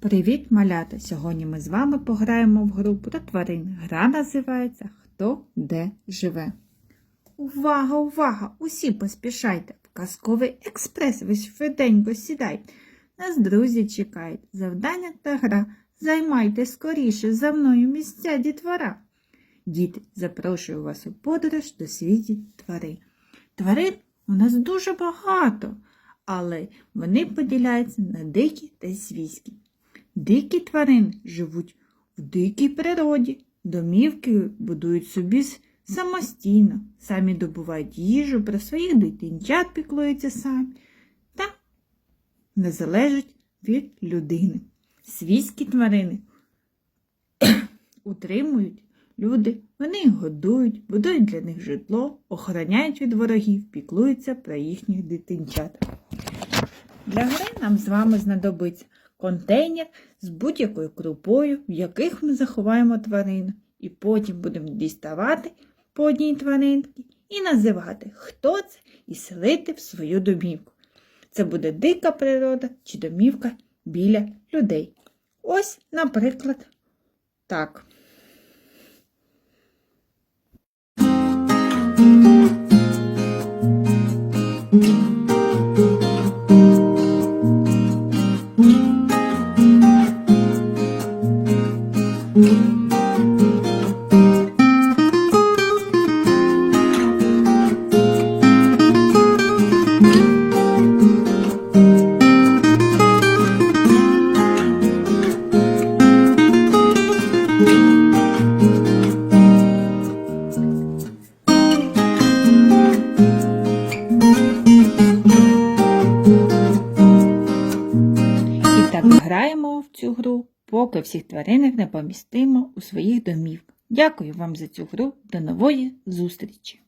Привіт, малята! Сьогодні ми з вами пограємо в гру про тварин. Гра називається Хто де живе. Увага, увага! Усі поспішайте! В казковий експрес ви швиденько сідайте. Нас друзі чекають. Завдання та гра. Займайте скоріше за мною місця дітвора. Діти, запрошую вас у подорож до світі тварин. Тварин у нас дуже багато, але вони поділяються на дикі та свійські. Дикі тварини живуть в дикій природі, домівки будують собі самостійно, самі добувають їжу, про своїх дитинчат піклуються самі та не залежать від людини. Свійські тварини утримують люди, вони їх годують, будують для них житло, охороняють від ворогів, піклуються про їхніх дитинчат. Для гри нам з вами знадобиться контейнер з будь-якою крупою, в яких ми заховаємо тварину, і потім будемо діставати по одній тваринці і називати, хто це, і селити в свою домівку. Це буде дика природа чи домівка біля людей. Ось, наприклад, так. І так граємо в цю гру, поки всіх тваринок не помістимо у своїх домівках. Дякую вам за цю гру. До нової зустрічі!